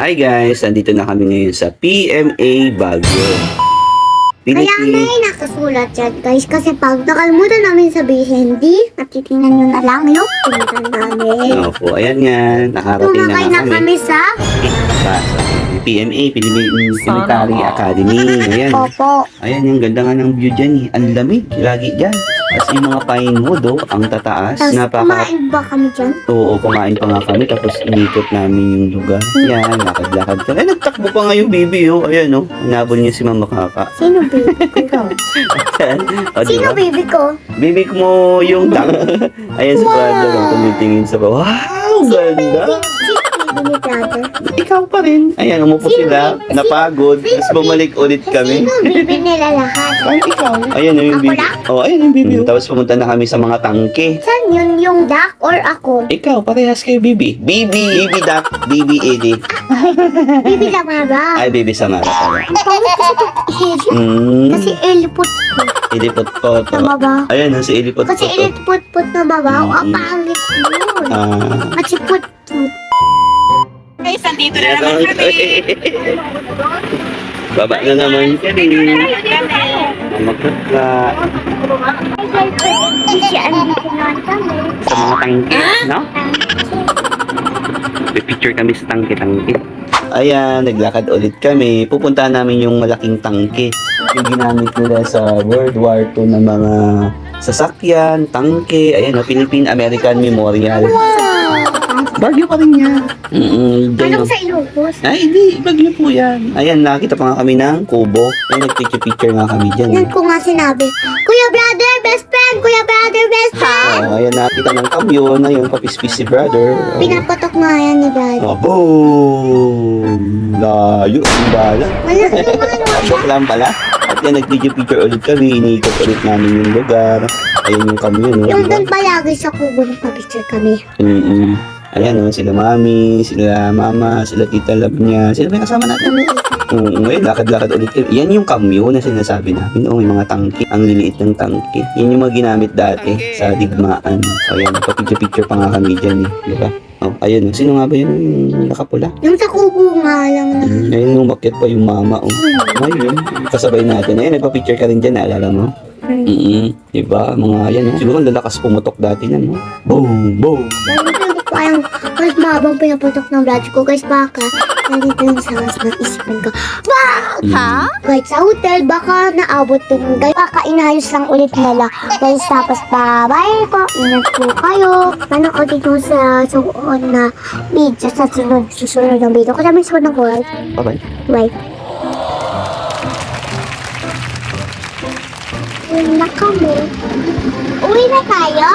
Hi guys, nandito na kami ngayon sa PMA Baguio. Kaya may nakasulat dyan guys kasi pag nakalimutan namin sabihin hindi, natitingnan nyo na lang yung pinuntan namin. Opo, ayan nga, nakarating na na kami. kami sa PMA, Philippine Military Academy. Ayan. Opo. Ayan, yung ganda nga ng view dyan eh. Ang lamig, lagi dyan. Tapos yung mga pine wood, oh, ang tataas. Tapos Napaka... kumain ba kami dyan? Oo, kumain pa nga kami. Tapos inikot namin yung lugar. Yan, lakad-lakad kami. Ay, nagtakbo pa nga yung baby, oh. Ayan, oh. Hinabol niya si Mama Kaka. Sino baby ko? O, Sino ba? baby ko? Bibig mo yung tang. Ayan si Wow! brother, oh, tumitingin sa. Wow, ganda. Sino brother? Ikaw pa rin. Ayan, umupo Sino sila. Napagod. Tapos bumalik ulit kami. Sino baby nila lahat? Ay, ikaw. Ayan, oh, yung Ako baby. lang? Oh, ayan yung baby. Tapos pumunta na kami sa mga tangke. Saan yun yung duck or ako? Ikaw, parehas kayo, Bibi. Bibi, Bibi Duck, Bibi Edith. Baby lang nga ba? Ay, Bibi Samara pala. Ang pangit kasi ito Asia. Hmm, Kasi ilipot ko ilipot po. na mabaw. Ayan, oh, si ilipot Kasi po. ilipot-pot na mabaw. Ang Mm. pangit yun. Ah. Kasi put Guys, andito na naman oh. kami. Baba na naman kami. Magkakla sa mga tangke, no? Picture kami sa tangke-tangke. Ayan, naglakad ulit kami. Pupuntahan namin yung malaking tangke. Yung ginamit nila sa World War II na mga sasakyan, tangke. Ayan, oh, Philippine-American Memorial. Bagyo pa rin yan. Mm-mm, Anong oh. sa Ilocos? Ay, hindi. Bagyo po yan. Ayan, nakita pa nga kami ng kubo. Ay, nag-picture-picture nga kami dyan. Yan ko nga sinabi. Kuya brother, best friend! Kuya brother, best friend! Oh, ayan, nakita ng kamyon. Ayun, papispis si brother. Oh. Pinapatok nga yan ni brother. Oh, boom! Layo, ang bala. Wala. Joke lang pala. At yan, nag-picture ulit kami. Iniikot ulit namin yung lugar. Ayun yung kamyon. Oh, Yung diba? doon palagi sa kubo nagpa-picture kami. Mm-mm. Ayan, oh, sila mami, sila mama, sila tita love niya. Sila may kasama natin. Kami isa. Oo, ngayon, lakad-lakad ulit. Yan yung kamyo na sinasabi namin. Oo, yung mga tangke. Ang liliit ng tangke. Yan yung mga ginamit dati sa digmaan. So, yan. Papicture-picture pa nga kami dyan eh. Di ba? Oh, ayun. Sino nga ba yun? Yung nakapula? Yung sa kubo nga lang. Mm, ayun, umakyat pa yung mama. Oh. Ayun, kasabay natin. Ayun, nagpa-picture ka rin dyan, naalala mo? Mm Diba? Mga yan. Oh. Siguro ang lalakas pumutok dati na, no? Boom! Boom! Kayang mas mahabang pinaputok ng brother ko. Guys, baka nandito yung sa mas ng isipan ko. Ha? Kahit sa hotel, baka naabot din. Guys, baka inayos lang ulit nila. Guys, tapos bye-bye po. Ingat po kayo. Manood dito sa suon na video sa sunod, susunod ng video. Kasi may sunod ng world. Bye-bye. Bye. Uwi na kami. Uwi na tayo?